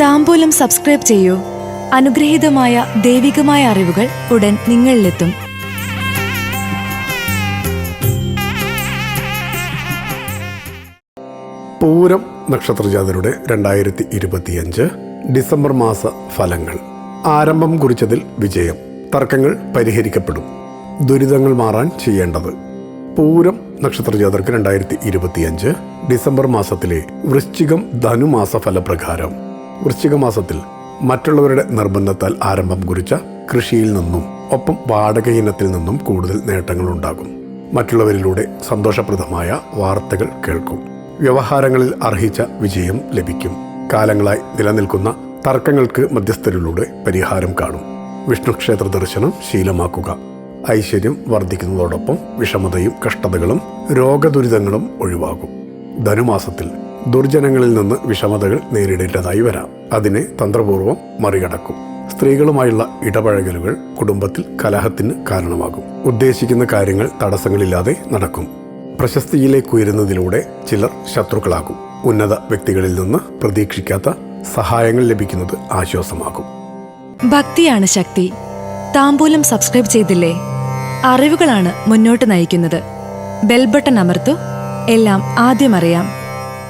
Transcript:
താമ്പൂലം subscribe ചെയ്യൂ. അനുഗ്രഹീതമായ ദൈവികമായ അറിവുകൾ ഉടൻ നിങ്ങളിലെത്തും. പൂരം നക്ഷത്രജാതരുടെ രണ്ടായിരത്തി ഇരുപത്തിയഞ്ച് ഡിസംബർ മാസ ഫലങ്ങൾ. ആരംഭം കുറിച്ചതിൽ വിജയം. തർക്കങ്ങൾ പരിഹരിക്കപ്പെടും. ദുരിതങ്ങൾ മാറാൻ ചെയ്യേണ്ടത്. പൂരം നക്ഷത്രജാതർക്ക് രണ്ടായിരത്തി ഇരുപത്തിയഞ്ച് ഡിസംബർ മാസത്തിലെ വൃശ്ചികം ധനുമാസ ഫലപ്രകാരം. വൃശ്ചിക മാസത്തിൽ മറ്റുള്ളവരുടെ നിർബന്ധത്താൽ ആരംഭം കുറിച്ച കൃഷിയിൽ നിന്നും ഒപ്പം വാടക ഇനത്തിൽ നിന്നും കൂടുതൽ നേട്ടങ്ങൾ ഉണ്ടാകും മറ്റുള്ളവരിലൂടെ സന്തോഷപ്രദമായ വാർത്തകൾ കേൾക്കും. വ്യവഹാരങ്ങളിൽ അർഹിച്ച വിജയം ലഭിക്കും. കാലങ്ങളായി നിലനിൽക്കുന്ന തർക്കങ്ങൾക്ക് മധ്യസ്ഥരിലൂടെ പരിഹാരം കാണും. വിഷ്ണു ക്ഷേത്ര ദർശനം ശീലമാക്കുക. ഐശ്വര്യം വർദ്ധിക്കുന്നതോടൊപ്പം വിഷമതയും കഷ്ടതകളും രോഗദുരിതങ്ങളും ഒഴിവാകും. ധനുമാസത്തിൽ ദുർജനങ്ങളിൽ നിന്ന് വിഷമതകൾ നേരിടേണ്ടതായി വരാം. അതിനെ തന്ത്രപൂർവം മറികടക്കും. സ്ത്രീകളുമായുള്ള ഇടപഴകലുകൾ കുടുംബത്തിൽ കലഹത്തിന് കാരണമാകും. ഉദ്ദേശിക്കുന്ന കാര്യങ്ങൾ തടസ്സങ്ങളില്ലാതെ നടക്കും. പ്രശസ്തിയിലേക്ക് ഉയരുന്നതിലൂടെ ചിലർ ശത്രുക്കളാകും. ഉന്നത വ്യക്തികളിൽ നിന്ന് പ്രതീക്ഷിക്കാത്ത സഹായങ്ങൾ ലഭിക്കുന്നത് ആശ്വാസമാകും. ഭക്തിയാണ് ശക്തി. താമ്പൂലം സബ്സ്ക്രൈബ് ചെയ്തില്ലേ? അറിവുകളാണ് മുന്നോട്ട് നയിക്കുന്നത്. ബെൽബട്ടൺ അമർത്തു. എല്ലാം ആദ്യം അറിയാം.